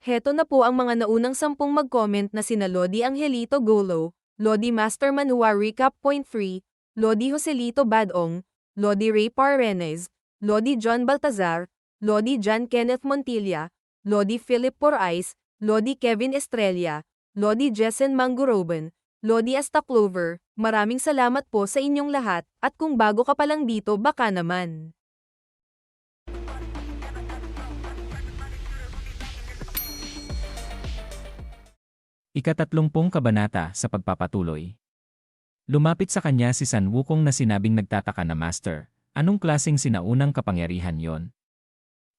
Heto na po ang mga naunang sampung mag-comment na sina Lodi Angelito Golo, Lodi Master Manua Recap Point 3, Lodi Joselito Badong, Lodi Ray Parenes, Lodi John Baltazar, Lodi John Kenneth Montilla, Lodi Philip Porais, Lodi Kevin Estrella, Lodi Jessen Manguroben, Lodi Astaclover, maraming salamat po sa inyong lahat, at kung bago ka pa lang dito baka naman. Ikatatlumpong kabanata sa pagpapatuloy. Lumapit sa kanya si San Wukong na sinabing nagtataka na Master, anong klaseng sinaunang kapangyarihan yon?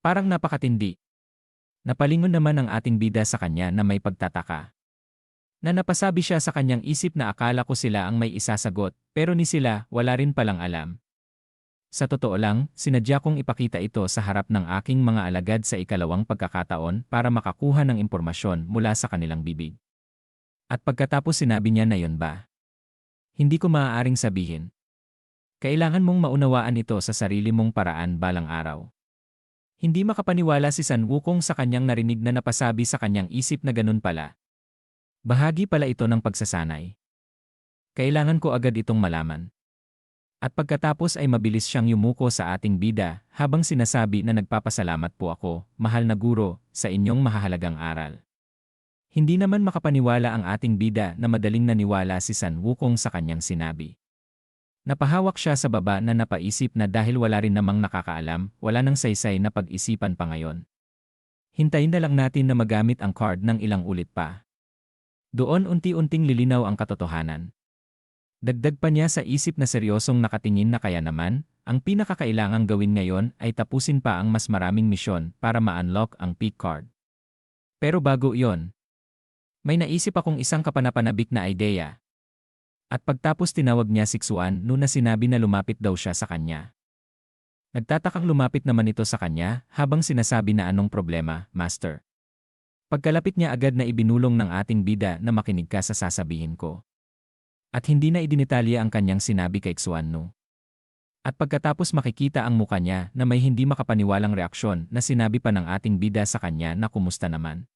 Parang napakatindi. Napalingon naman ang ating bida sa kanya na may pagtataka. Na napasabi siya sa kanyang isip na akala ko sila ang may isasagot, pero ni sila wala rin palang alam. Sa totoo lang, sinadya kong ipakita ito sa harap ng aking mga alagad sa ikalawang pagkakataon para makakuha ng impormasyon mula sa kanilang bibig. At pagkatapos sinabi niya na yon ba? Hindi ko maaaring sabihin. Kailangan mong maunawaan ito sa sarili mong paraan balang araw. Hindi makapaniwala si San Wukong sa kanyang narinig na napasabi sa kanyang isip na ganun pala. Bahagi pala ito ng pagsasanay. Kailangan ko agad itong malaman. At pagkatapos ay mabilis siyang yumuko sa ating bida habang sinasabi na nagpapasalamat po ako, mahal na guro, sa inyong mahahalagang aral. Hindi naman makapaniwala ang ating bida na madaling naniwala si San Wukong sa kanyang sinabi. Napahawak siya sa baba na napaisip na dahil wala rin namang nakakaalam, wala nang saysay na pag-isipan pa ngayon. Hintayin na lang natin na magamit ang card ng ilang ulit pa. Doon unti-unting lilinaw ang katotohanan. Dagdag pa niya sa isip na seryosong nakatingin na kaya naman, ang pinakakailangang gawin ngayon ay tapusin pa ang mas maraming misyon para ma-unlock ang peak card. Pero bago iyon, may naisip akong isang kapanapanabik na ideya. At pagtapos tinawag niya si Xuan noon na sinabi na lumapit daw siya sa kanya. Nagtatakang lumapit naman ito sa kanya habang sinasabi na anong problema, Master. Pagkalapit niya agad na ibinulong ng ating bida na makinig ka sa sasabihin ko. At hindi na idinitalya ang kanyang sinabi kay Xuan no. At pagkatapos makikita ang muka niya na may hindi makapaniwalang reaksyon na sinabi pa ng ating bida sa kanya na kumusta naman.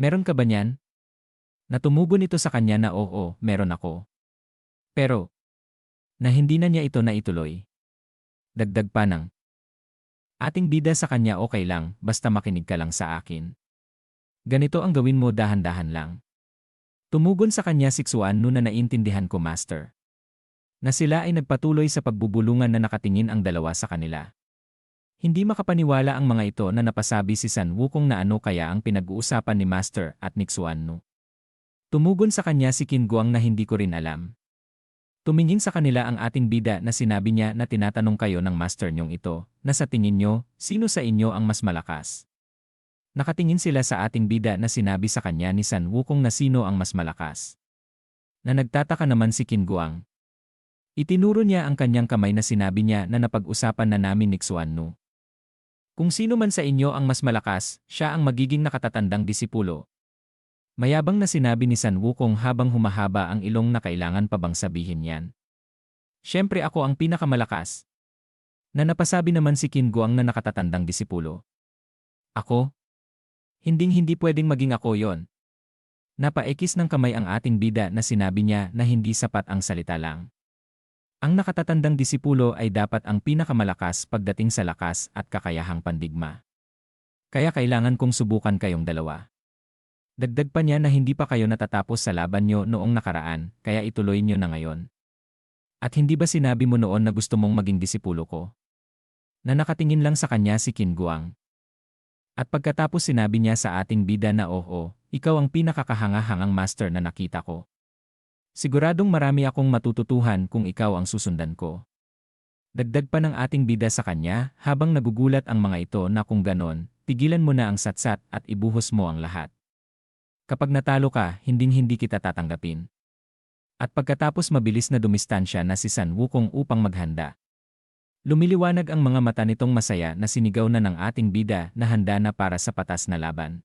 Meron ka ba niyan? Natumugon ito sa kanya na oo, meron ako. Pero, na hindi na niya ito naituloy. Dagdag pa ng, ating bida sa kanya okay lang, basta makinig ka lang sa akin. Ganito ang gawin mo dahan-dahan lang. Tumugon sa kanya si Xuan noon na naintindihan ko master. Na sila ay nagpatuloy sa pagbubulungan na nakatingin ang dalawa sa kanila. Hindi makapaniwala ang mga ito na napasabi si San Wukong na ano kaya ang pinag-uusapan ni Master at ni Xuan no. Tumugon sa kanya si Qin Guang na hindi ko rin alam. Tumingin sa kanila ang ating bida na sinabi niya na tinatanong kayo ng master niyong ito, na sa tingin niyo, sino sa inyo ang mas malakas? Nakatingin sila sa ating bida na sinabi sa kanya ni San Wukong na sino ang mas malakas. Na nagtataka naman si Qin Guang. Itinuro niya ang kanyang kamay na sinabi niya na napag-usapan na namin ni Xuan Nu. Kung sino man sa inyo ang mas malakas, siya ang magiging nakatatandang disipulo, Mayabang na sinabi ni San Wukong habang humahaba ang ilong na kailangan pa bang sabihin yan. Siyempre ako ang pinakamalakas. Na napasabi naman si Qin Guang na nakatatandang disipulo. Ako? Hinding hindi pwedeng maging ako yon. Napaekis ng kamay ang ating bida na sinabi niya na hindi sapat ang salita lang. Ang nakatatandang disipulo ay dapat ang pinakamalakas pagdating sa lakas at kakayahang pandigma. Kaya kailangan kong subukan kayong dalawa. Dagdag pa niya na hindi pa kayo natatapos sa laban nyo noong nakaraan, kaya ituloy nyo na ngayon. At hindi ba sinabi mo noon na gusto mong maging disipulo ko? Na nakatingin lang sa kanya si Qin Guang. At pagkatapos sinabi niya sa ating bida na oo, ikaw ang pinakakahanga-hangang master na nakita ko. Siguradong marami akong matututuhan kung ikaw ang susundan ko. Dagdag pa ng ating bida sa kanya habang nagugulat ang mga ito na kung ganon, tigilan mo na ang satsat at ibuhos mo ang lahat. Kapag natalo ka, hinding-hindi kita tatanggapin. At pagkatapos mabilis na dumistansya na si San Wukong upang maghanda. Lumiliwanag ang mga mata nitong masaya na sinigaw na ng ating bida na handa na para sa patas na laban.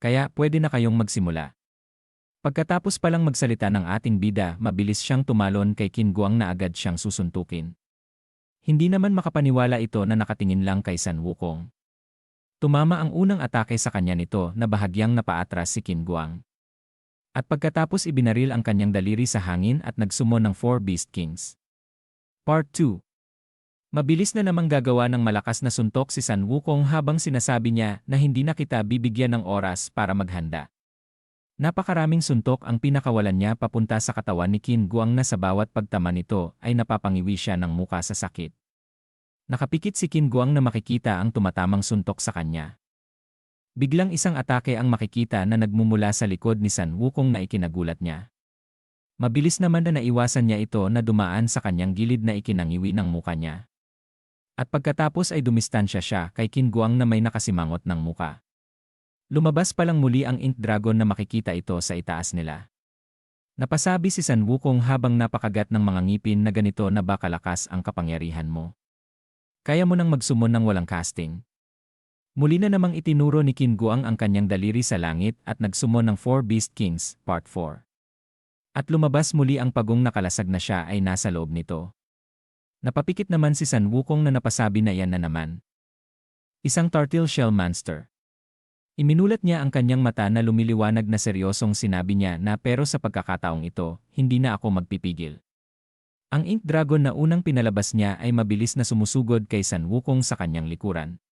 Kaya pwede na kayong magsimula. Pagkatapos palang magsalita ng ating bida, mabilis siyang tumalon kay Qin Guang na agad siyang susuntukin. Hindi naman makapaniwala ito na nakatingin lang kay San Wukong. Tumama ang unang atake sa kanya nito na bahagyang napaatras si Qin Guang. At pagkatapos ibinaril ang kanyang daliri sa hangin at nagsumon ng Four Beast Kings. Part 2 Mabilis na namang gagawa ng malakas na suntok si San Wukong habang sinasabi niya na hindi na kita bibigyan ng oras para maghanda. Napakaraming suntok ang pinakawalan niya papunta sa katawan ni Qin Guang na sa bawat pagtama nito ay napapangiwi siya ng muka sa sakit. Nakapikit si Qin Guang na makikita ang tumatamang suntok sa kanya. Biglang isang atake ang makikita na nagmumula sa likod ni San Wukong na ikinagulat niya. Mabilis naman na naiwasan niya ito na dumaan sa kanyang gilid na ikinangiwi ng muka niya. At pagkatapos ay dumistansya siya kay Qin Guang na may nakasimangot ng muka. Lumabas pa lang muli ang Ink Dragon na makikita ito sa itaas nila. Napasabi si San Wukong habang napakagat ng mga ngipin na ganito na baka lakas ang kapangyarihan mo. Kaya mo nang magsumon ng walang casting. Muli na namang itinuro ni Qin Guang ang kanyang daliri sa langit at nagsumon ng Four Beast Kings, Part 4. At lumabas muli ang pagong nakalasag na siya ay nasa loob nito. Napapikit naman si San Wukong na napasabi na yan na naman. Isang turtle shell monster. Iminulat niya ang kanyang mata na lumiliwanag na seryosong sinabi niya na pero sa pagkakataong ito, hindi na ako magpipigil. Ang Ink Dragon na unang pinalabas niya ay mabilis na sumusugod kay San Wukong sa kanyang likuran.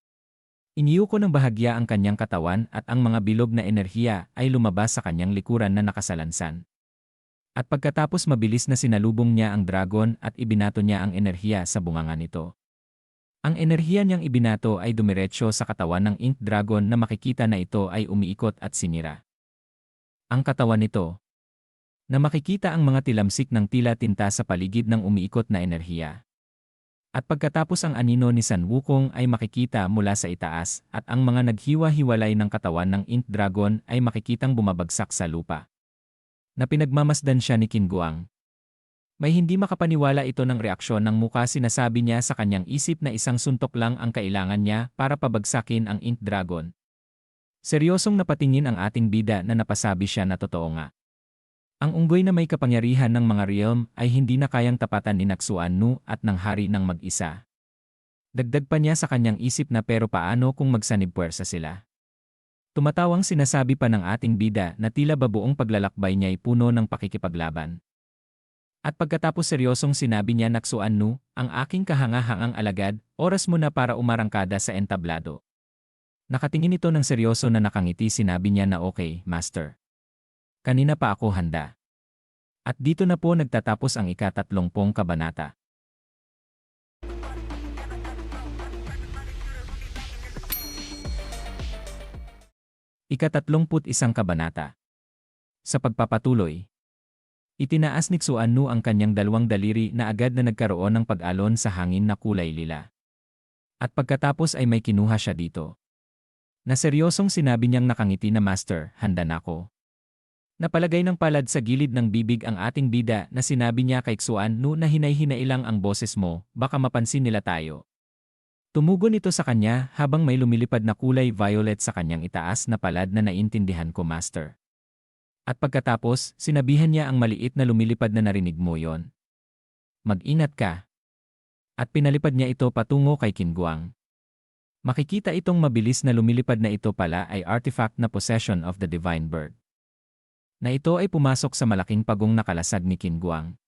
Iniyuko ng bahagya ang kanyang katawan at ang mga bilog na enerhiya ay lumabas sa kanyang likuran na nakasalansan. At pagkatapos mabilis na sinalubong niya ang dragon at ibinato niya ang enerhiya sa bunganga nito. Ang enerhiya niyang ibinato ay dumiretso sa katawan ng Ink Dragon na makikita na ito ay umiikot at sinira. Ang katawan nito, na makikita ang mga tilamsik ng tila tinta sa paligid ng umiikot na enerhiya. At pagkatapos ang anino ni San Wukong ay makikita mula sa itaas at ang mga naghiwa-hiwalay ng katawan ng Ink Dragon ay makikitang bumabagsak sa lupa na pinagmamasdan siya ni Qin Guang. May hindi makapaniwala ito ng reaksyon ng muka sinasabi niya sa kanyang isip na isang suntok lang ang kailangan niya para pabagsakin ang Ink Dragon. Seryosong napatingin ang ating bida na napasabi siya na totoo nga. Ang unggoy na may kapangyarihan ng mga realm ay hindi na kayang tapatan ni Naksuan Nu at ng hari ng mag-isa. Dagdag pa niya sa kanyang isip na pero paano kung magsanib puwersa sila. Tumatawang sinasabi pa ng ating bida na tila ba buong paglalakbay niya ay puno ng pakikipaglaban. At pagkatapos seryosong sinabi niya naksuan nu, ang aking kahangahangang alagad, oras mo na para umarangkada sa entablado. Nakatingin ito ng seryoso na nakangiti sinabi niya na okay, master. Kanina pa ako handa. At dito na po nagtatapos ang ikatatlongpong kabanata. Ikatatlongput isang kabanata. Sa pagpapatuloy, itinaas ni Xuannu ang kanyang dalawang daliri na agad na nagkaroon ng pag-alon sa hangin na kulay lila. At pagkatapos ay may kinuha siya dito. Na seryosong sinabi niyang nakangiti na master, handa na ako. Napalagay ng palad sa gilid ng bibig ang ating bida na sinabi niya kay Xuannu na hinay-hinailang ang boses mo, baka mapansin nila tayo. Tumugon ito sa kanya habang may lumilipad na kulay violet sa kanyang itaas na palad na naintindihan ko master. At pagkatapos, sinabihan niya ang maliit na lumilipad na narinig mo yon. Mag-inat ka. At pinalipad niya ito patungo kay Kinguang. Makikita itong mabilis na lumilipad na ito pala ay artifact na possession of the divine bird. Na ito ay pumasok sa malaking pagong nakalasag ni Kinguang.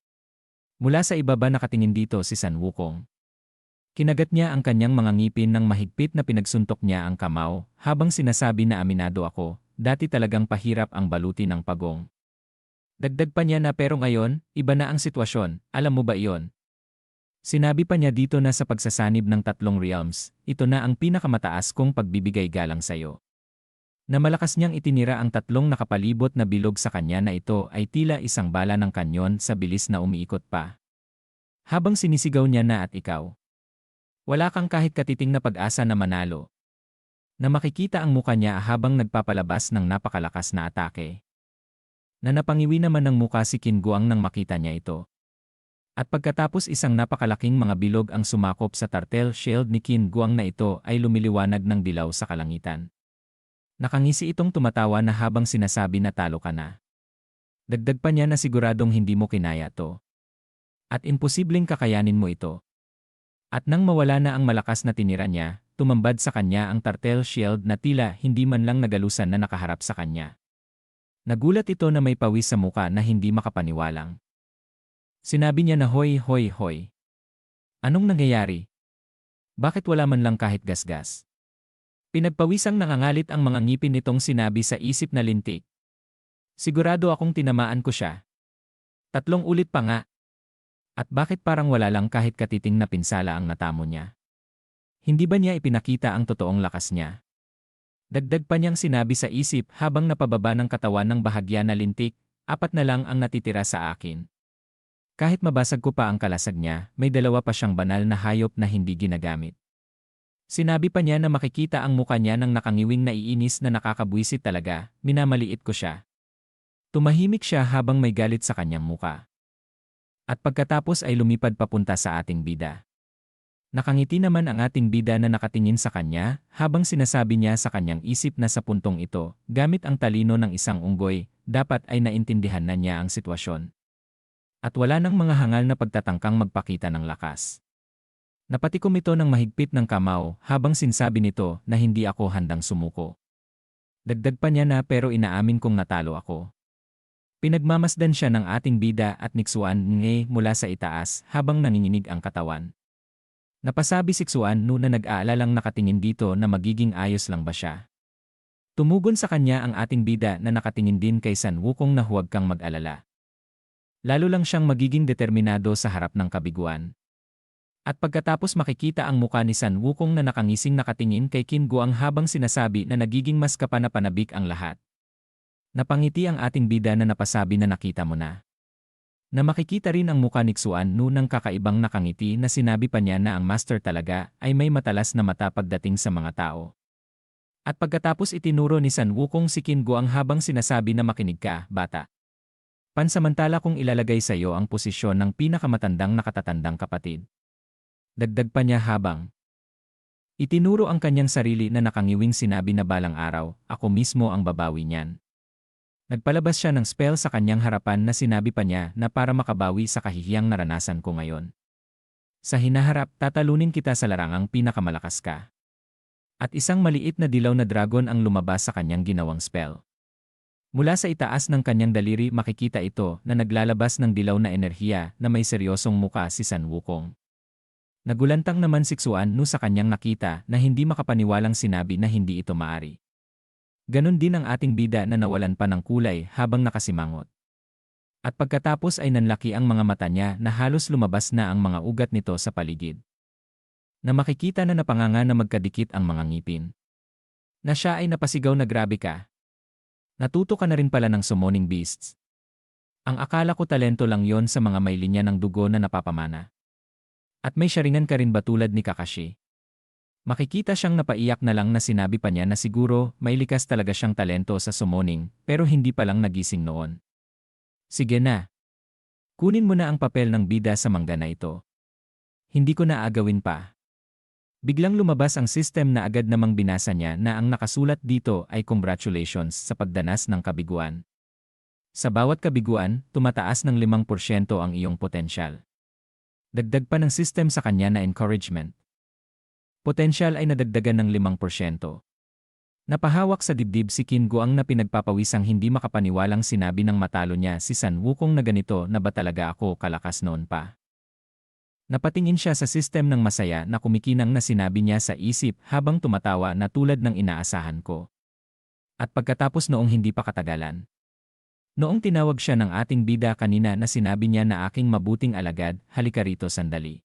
Mula sa ibaba nakatingin dito si San Wukong. Kinagat niya ang kanyang mga ngipin ng mahigpit na pinagsuntok niya ang kamao, habang sinasabi na aminado ako, dati talagang pahirap ang baluti ng pagong. Dagdag pa niya na pero ngayon, iba na ang sitwasyon, alam mo ba iyon? Sinabi pa niya dito na sa pagsasanib ng tatlong realms, ito na ang pinakamataas kong pagbibigay galang sayo. Na malakas niyang itinira ang tatlong nakapalibot na bilog sa kanya na ito ay tila isang bala ng kanyon sa bilis na umiikot pa. Habang sinisigaw niya na at ikaw, wala kang kahit katiting na pag-asa na manalo. Na makikita ang muka niya habang nagpapalabas ng napakalakas na atake. Na napangiwi naman ng muka si Kinguang nang makita niya ito. At pagkatapos isang napakalaking mga bilog ang sumakop sa tartel shield ni Qin na ito ay lumiliwanag ng dilaw sa kalangitan. Nakangisi itong tumatawa na habang sinasabi na talo ka na. Dagdag pa niya na siguradong hindi mo kinaya to. At imposibleng kakayanin mo ito. At nang mawala na ang malakas na tinira niya, tumambad sa kanya ang turtle shield na tila hindi man lang nagalusan na nakaharap sa kanya. Nagulat ito na may pawis sa muka na hindi makapaniwalang. Sinabi niya na hoy hoy hoy. Anong nangyayari? Bakit wala man lang kahit gasgas? Pinagpawisang nangangalit ang mga ngipin nitong sinabi sa isip na lintik. Sigurado akong tinamaan ko siya. Tatlong ulit pa nga. At bakit parang wala lang kahit katiting na pinsala ang natamo niya? Hindi ba niya ipinakita ang totoong lakas niya? Dagdag pa niyang sinabi sa isip habang napababa ng katawan ng bahagya na lintik, apat na lang ang natitira sa akin. Kahit mabasag ko pa ang kalasag niya, may dalawa pa siyang banal na hayop na hindi ginagamit. Sinabi pa niya na makikita ang muka niya ng nakangiwing naiinis na nakakabwisit talaga, minamaliit ko siya. Tumahimik siya habang may galit sa kanyang muka. At pagkatapos ay lumipad papunta sa ating bida. Nakangiti naman ang ating bida na nakatingin sa kanya habang sinasabi niya sa kanyang isip na sa puntong ito, gamit ang talino ng isang unggoy, dapat ay naintindihan na niya ang sitwasyon. At wala nang mga hangal na pagtatangkang magpakita ng lakas. Napatikom ito ng mahigpit ng kamao habang sinsabi nito na hindi ako handang sumuko. Dagdag pa niya na pero inaamin kong natalo ako. Pinagmamasdan siya ng ating bida at niksuan nge mula sa itaas habang nanginginig ang katawan. Napasabi si Xuan no na nag-aalalang nakatingin dito na magiging ayos lang ba siya. Tumugon sa kanya ang ating bida na nakatingin din kay San Wukong na huwag kang mag-alala. Lalo lang siyang magiging determinado sa harap ng kabiguan. At pagkatapos makikita ang muka ni San Wukong na nakangising nakatingin kay Qin Guang habang sinasabi na nagiging mas kapanapanabik ang lahat. Napangiti ang ating bida na napasabi na nakita mo na. Na makikita rin ang muka ni Xuan no ng kakaibang nakangiti na sinabi pa niya na ang master talaga ay may matalas na mata pagdating sa mga tao. At pagkatapos itinuro ni San Wukong si Qin Guang habang sinasabi na makinig ka, bata. Pansamantala kong ilalagay sa iyo ang posisyon ng pinakamatandang nakatatandang kapatid. Dagdag pa niya habang Itinuro ang kanyang sarili na nakangiwing sinabi na balang araw, ako mismo ang babawi niyan. Nagpalabas siya ng spell sa kanyang harapan na sinabi pa niya na para makabawi sa kahihiyang naranasan ko ngayon. Sa hinaharap, tatalunin kita sa larangang pinakamalakas ka. At isang maliit na dilaw na dragon ang lumabas sa kanyang ginawang spell. Mula sa itaas ng kanyang daliri makikita ito na naglalabas ng dilaw na enerhiya na may seryosong muka si San Wukong. Nagulantang naman si Xuan no sa kanyang nakita na hindi makapaniwalang sinabi na hindi ito maari. Ganon din ang ating bida na nawalan pa ng kulay habang nakasimangot. At pagkatapos ay nanlaki ang mga mata niya na halos lumabas na ang mga ugat nito sa paligid. Na makikita na napanganga na magkadikit ang mga ngipin. Na siya ay napasigaw na grabe ka. Natuto ka na rin pala ng summoning beasts. Ang akala ko talento lang yon sa mga may linya ng dugo na napapamana. At may sharingan ka rin ba tulad ni Kakashi? Makikita siyang napaiyak na lang na sinabi pa niya na siguro may likas talaga siyang talento sa summoning pero hindi pa lang nagising noon. Sige na. Kunin mo na ang papel ng bida sa mangga na ito. Hindi ko na agawin pa. Biglang lumabas ang system na agad namang binasa niya na ang nakasulat dito ay congratulations sa pagdanas ng kabiguan. Sa bawat kabiguan, tumataas ng 5% ang iyong potensyal. Dagdag pa ng system sa kanya na encouragement. Potensyal ay nadagdagan ng 5%. Napahawak sa dibdib si Qin Guang na pinagpapawisang hindi makapaniwalang sinabi ng matalo niya si San Wukong na ganito na ba talaga ako kalakas noon pa. Napatingin siya sa sistem ng masaya na kumikinang na sinabi niya sa isip habang tumatawa na tulad ng inaasahan ko. At pagkatapos noong hindi pa katagalan. Noong tinawag siya ng ating bida kanina na sinabi niya na aking mabuting alagad, halika rito sandali.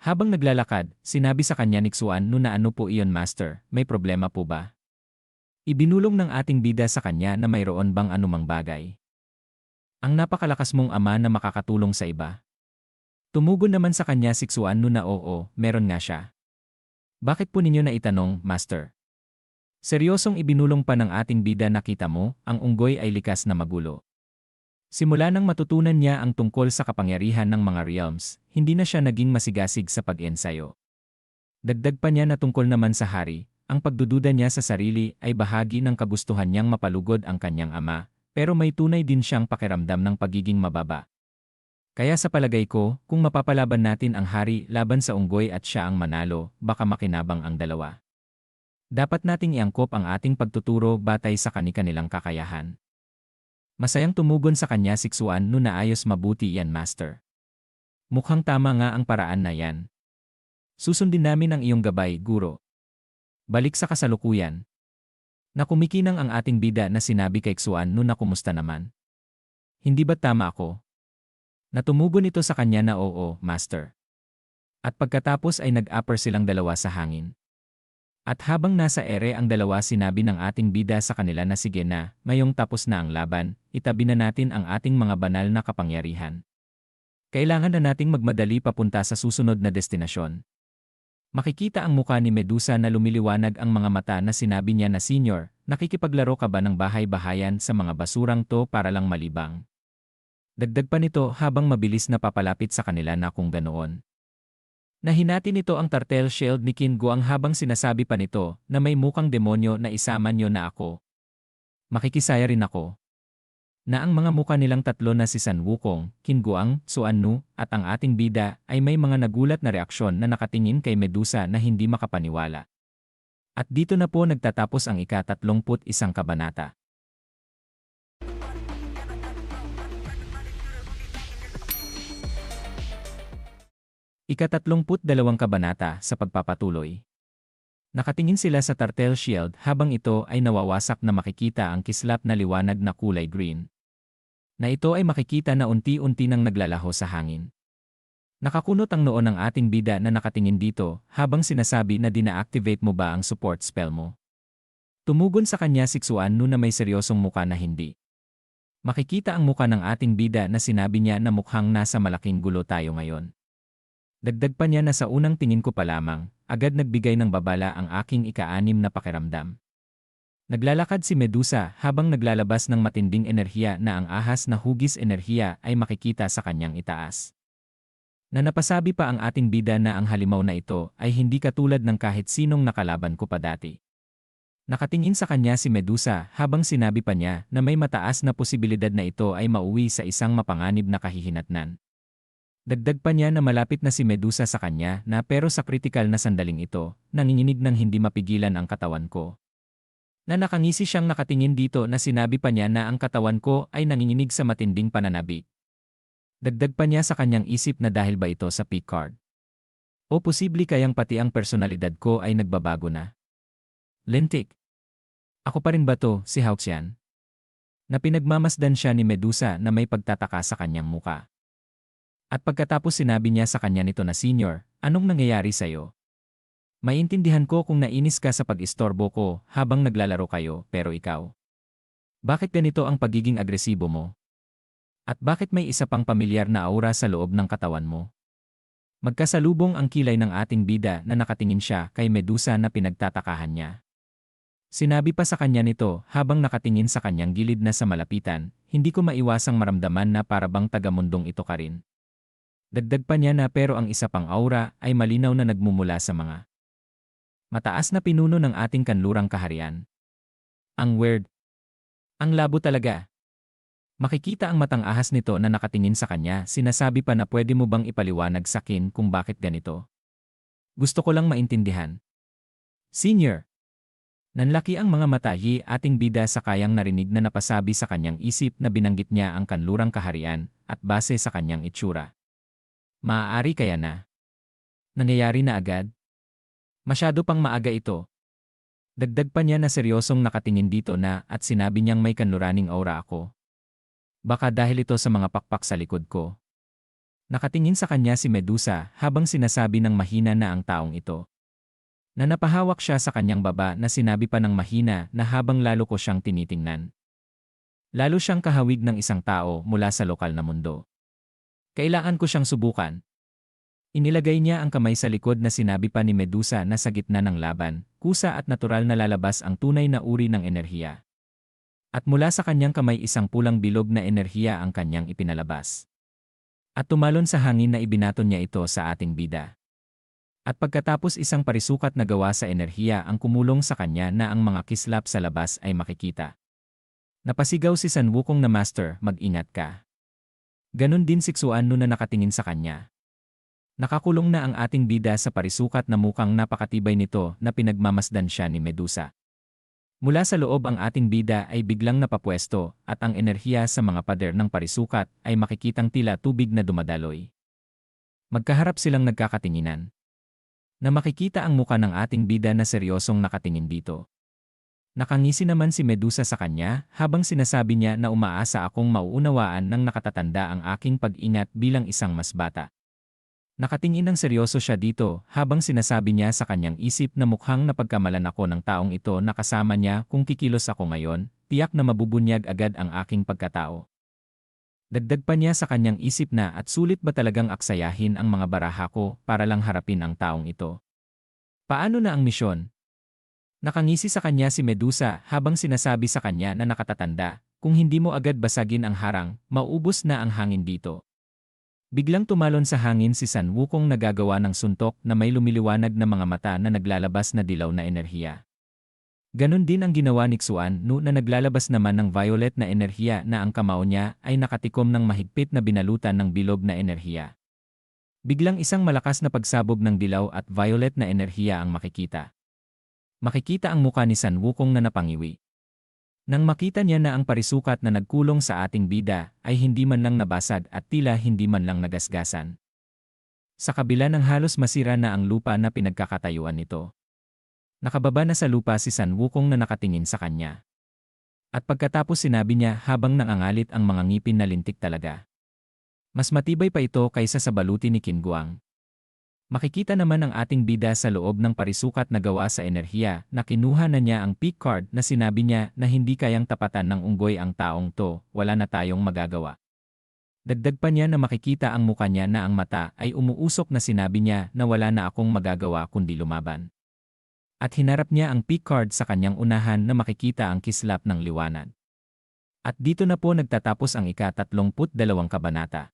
Habang naglalakad, sinabi sa kanya ni Xuan no na ano po iyon master, may problema po ba? Ibinulong ng ating bida sa kanya na mayroon bang anumang bagay. Ang napakalakas mong ama na makakatulong sa iba. Tumugon naman sa kanya si Xuan no na oo, meron nga siya. Bakit po ninyo na itanong, master? Seryosong ibinulong pa ng ating bida na kita mo, ang unggoy ay likas na magulo. Simula nang matutunan niya ang tungkol sa kapangyarihan ng mga realms, hindi na siya naging masigasig sa pag-ensayo. Dagdag pa niya na tungkol naman sa hari, ang pagdududa niya sa sarili ay bahagi ng kagustuhan niyang mapalugod ang kanyang ama, pero may tunay din siyang pakiramdam ng pagiging mababa. Kaya sa palagay ko, kung mapapalaban natin ang hari laban sa unggoy at siya ang manalo, baka makinabang ang dalawa. Dapat nating iangkop ang ating pagtuturo batay sa kani-kanilang kakayahan. Masayang tumugon sa kanya si Xuan no naayos mabuti yan master. Mukhang tama nga ang paraan na yan. Susundin namin ang iyong gabay, guro. Balik sa kasalukuyan. Nakumikinang ang ating bida na sinabi kay Xuan no na kumusta naman. Hindi ba tama ako? Natumugon ito sa kanya na oo, master. At pagkatapos ay nag-upper silang dalawa sa hangin. At habang nasa ere ang dalawa sinabi ng ating bida sa kanila na sige na, mayong tapos na ang laban, itabi na natin ang ating mga banal na kapangyarihan. Kailangan na nating magmadali papunta sa susunod na destinasyon. Makikita ang muka ni Medusa na lumiliwanag ang mga mata na sinabi niya na senior, nakikipaglaro ka ba ng bahay-bahayan sa mga basurang to para lang malibang? Dagdag pa nito habang mabilis na papalapit sa kanila na kung ganoon. Nahinati nito ang tartel shield ni Kin Guang habang sinasabi pa nito na may mukang demonyo na isama niyo na ako. Makikisaya rin ako. Na ang mga muka nilang tatlo na si San Wukong, Kin Guang, Suan Nu, at ang ating bida ay may mga nagulat na reaksyon na nakatingin kay Medusa na hindi makapaniwala. At dito na po nagtatapos ang ika-tatlongput isang kabanata. Ika-tatlongput dalawang kabanata sa pagpapatuloy. Nakatingin sila sa tartel shield habang ito ay nawawasak na makikita ang kislap na liwanag na kulay green. Na ito ay makikita na unti-unti nang naglalaho sa hangin. Nakakunot ang noon ng ating bida na nakatingin dito habang sinasabi na dina-activate mo ba ang support spell mo. Tumugon sa kanya si Xuan no na may seryosong muka na hindi. Makikita ang muka ng ating bida na sinabi niya na mukhang nasa malaking gulo tayo ngayon. Dagdag pa niya na sa unang tingin ko pa lamang, agad nagbigay ng babala ang aking ika-anim na pakiramdam. Naglalakad si Medusa habang naglalabas ng matinding enerhiya na ang ahas na hugis enerhiya ay makikita sa kanyang itaas. Na napasabi pa ang ating bida na ang halimaw na ito ay hindi katulad ng kahit sinong nakalaban ko pa dati. Nakatingin sa kanya si Medusa habang sinabi pa niya na may mataas na posibilidad na ito ay mauwi sa isang mapanganib na kahihinatnan. Dagdag pa niya na malapit na si Medusa sa kanya na pero sa kritikal na sandaling ito, nanginginig ng hindi mapigilan ang katawan ko. Na nakangisi siyang nakatingin dito na sinabi pa niya na ang katawan ko ay nanginginig sa matinding pananabik. Dagdag pa niya sa kanyang isip na dahil ba ito sa pick card. O posible kayang pati ang personalidad ko ay nagbabago na. Lentik. Ako pa rin ba to, si Hauxian? Na pinagmamasdan siya ni Medusa na may pagtataka sa kanyang muka. At pagkatapos sinabi niya sa kanya nito na senior, anong nangyayari sa'yo? Maintindihan ko kung nainis ka sa pag-istorbo ko habang naglalaro kayo, pero ikaw. Bakit ganito ang pagiging agresibo mo? At bakit may isa pang pamilyar na aura sa loob ng katawan mo? Magkasalubong ang kilay ng ating bida na nakatingin siya kay Medusa na pinagtatakahan niya. Sinabi pa sa kanya nito habang nakatingin sa kanyang gilid na sa malapitan, hindi ko maiwasang maramdaman na parabang tagamundong ito ka rin. Dagdag pa niya na pero ang isa pang aura ay malinaw na nagmumula sa mga mataas na pinuno ng ating kanlurang kaharian. Ang weird. Ang labo talaga. Makikita ang matang ahas nito na nakatingin sa kanya, sinasabi pa na pwede mo bang ipaliwanag sa akin kung bakit ganito. Gusto ko lang maintindihan. Senior. Nanlaki ang mga matahi ating bida sa kayang narinig na napasabi sa kanyang isip na binanggit niya ang kanlurang kaharian at base sa kanyang itsura. Maaari kaya na. Nangyayari na agad? Masyado pang maaga ito. Dagdag pa niya na seryosong nakatingin dito na at sinabi niyang may kanluraning aura ako. Baka dahil ito sa mga pakpak sa likod ko. Nakatingin sa kanya si Medusa habang sinasabi ng mahina na ang taong ito. Na napahawak siya sa kanyang baba na sinabi pa ng mahina na habang lalo ko siyang tinitingnan. Lalo siyang kahawig ng isang tao mula sa lokal na mundo. Kailangan ko siyang subukan. Inilagay niya ang kamay sa likod na sinabi pa ni Medusa na sa gitna ng laban, kusa at natural na lalabas ang tunay na uri ng enerhiya. At mula sa kanyang kamay isang pulang bilog na enerhiya ang kanyang ipinalabas. At tumalon sa hangin na ibinaton niya ito sa ating bida. At pagkatapos isang parisukat na gawa sa enerhiya ang kumulong sa kanya na ang mga kislap sa labas ay makikita. Napasigaw si San Wukong na Master, mag-ingat ka. Ganon din siksuan no na nakatingin sa kanya. Nakakulong na ang ating bida sa parisukat na mukhang napakatibay nito na pinagmamasdan siya ni Medusa. Mula sa loob ang ating bida ay biglang napapwesto at ang enerhiya sa mga pader ng parisukat ay makikitang tila tubig na dumadaloy. Magkaharap silang nagkakatinginan. Na makikita ang muka ng ating bida na seryosong nakatingin dito. Nakangisi naman si Medusa sa kanya habang sinasabi niya na umaasa akong mauunawaan ng nakatatanda ang aking pag-ingat bilang isang mas bata. Nakatingin ng seryoso siya dito habang sinasabi niya sa kanyang isip na mukhang napagkamalan ako ng taong ito na kasama niya kung kikilos ako ngayon, tiyak na mabubunyag agad ang aking pagkatao. Dagdag pa niya sa kanyang isip na at sulit ba talagang aksayahin ang mga baraha ko para lang harapin ang taong ito. Paano na ang misyon? Nakangisi sa kanya si Medusa habang sinasabi sa kanya na nakatatanda, kung hindi mo agad basagin ang harang, mauubos na ang hangin dito. Biglang tumalon sa hangin si San Wukong nagagawa ng suntok na may lumiliwanag na mga mata na naglalabas na dilaw na enerhiya. Ganon din ang ginawa ni Xuan no na naglalabas naman ng violet na enerhiya na ang kamao niya ay nakatikom ng mahigpit na binalutan ng bilog na enerhiya. Biglang isang malakas na pagsabog ng dilaw at violet na enerhiya ang makikita makikita ang muka ni San Wukong na napangiwi. Nang makita niya na ang parisukat na nagkulong sa ating bida ay hindi man lang nabasag at tila hindi man lang nagasgasan. Sa kabila ng halos masira na ang lupa na pinagkakatayuan nito. Nakababa na sa lupa si San Wukong na nakatingin sa kanya. At pagkatapos sinabi niya habang nangangalit ang mga ngipin na lintik talaga. Mas matibay pa ito kaysa sa baluti ni Kinguang. Makikita naman ang ating bida sa loob ng parisukat na gawa sa enerhiya na kinuha na niya ang peak card na sinabi niya na hindi kayang tapatan ng unggoy ang taong to, wala na tayong magagawa. Dagdag pa niya na makikita ang muka niya na ang mata ay umuusok na sinabi niya na wala na akong magagawa kundi lumaban. At hinarap niya ang peak card sa kanyang unahan na makikita ang kislap ng liwanag. At dito na po nagtatapos ang ika-32 kabanata.